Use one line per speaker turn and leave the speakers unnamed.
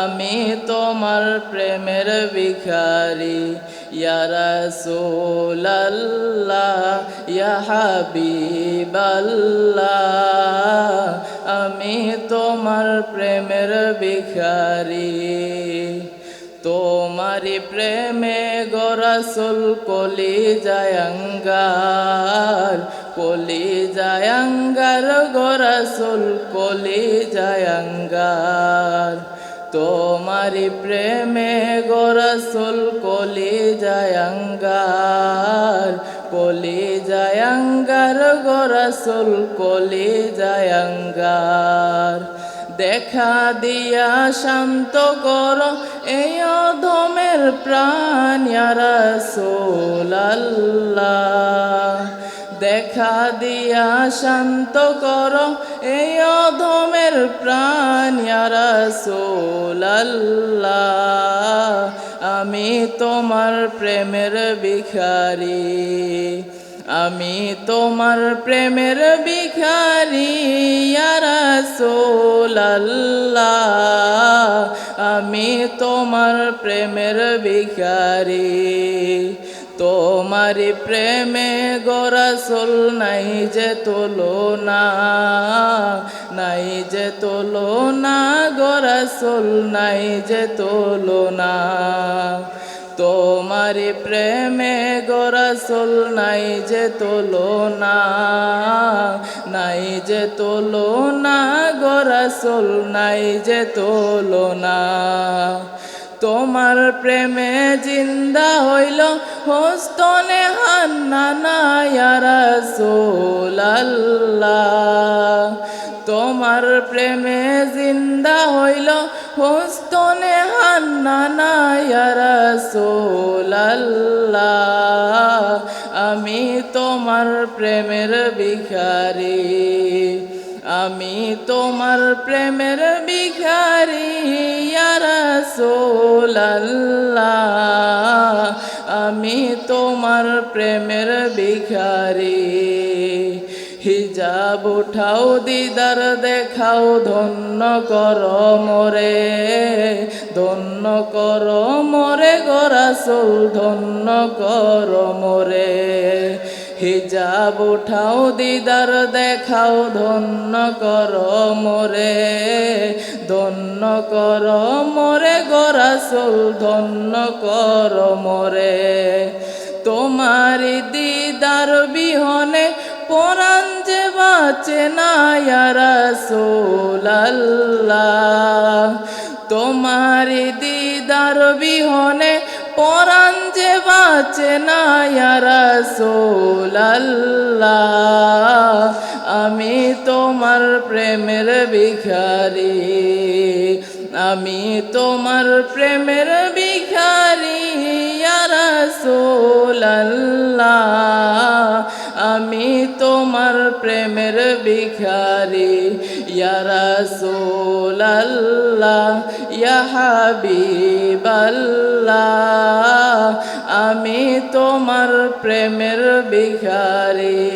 আমি তোমার প্রেমের ভিখারি। ইয়া রাসূলুল্লাহ, ইয়া হাবিবাল্লাহ, আমি তোমার প্রেমের ভিখারি। তোমারি প্রেমে গোরসুল কলি জায়ঙ্গার কলি জায়ঙ্গার গোরসুল কলি জায়ঙ্গার তোমারি প্রেমে গোরসুল কলি জায়ঙ্গার কলি জায়ঙ্গার গোরসুল কলি জায়ঙ্গার দেখা দিয়া শান্ত কর এই অধমের প্রাণ রাসূলুল্লাহ। দেখা দিয়া শান্ত কর, এই অধমের প্রাণ রাসূলুল্লাহ, আমি তোমার প্রেমের ভিখারি, আমি তোমার প্রেমের ভিখারি রাসূলুল্লাহ, আমি তোমার প্রেমের ভিখারি। তোমার প্রেমে গোরসুল নাই যে তোলো না নাই যে তোলো না গোরসুল নাই যে তোলো না তোমার প্রেমে গোরসুল নাই যে তোলো না নাই যে তোলো না গোরসুল নাই যে তোলো না তোমার প্রেমে জিন্দা হইল, হোস্তনে হান্না না রাসূলুল্লাহ। তোমার প্রেমে জিন্দা হইল, হোস্তনে হান্না না রাসূলুল্লাহ। আমি তোমার প্রেমের ভিখারি। আমি তোমার প্রেমের ভিখারি, ইয়া রাসূলুল্লাহ। আমি তোমার প্রেমের ভিখারি। হিজাব উঠাও, দিদার দেখাও, ধন্য কর মোরে, ধন্য কর মোরে গরাসুল ধন্য কর মোরে। হিজাব উঠাও দিদার, দেখাও ধন্য কর মোরে, ধন্য কর মোরে গরাসুল ধন্য কর মোরে। তোমারি দিদার বিহনে পরাণ যে বাঁচে না রাসূলুল্লাহ তোমারি দিদার বিহনে পরাণ যে বাঁচে না আমি তোমার প্রেমের ভিখারি আমি তোমার প্রেমের ভিখারি রাসূলুল্লাহ। আমি তোমার প্রেমের ভিখারি। ইয়া রাসূলুল্লাহ ইয়া হাবিবাল্লাহ আমি তোমার প্রেমের ভিখারি।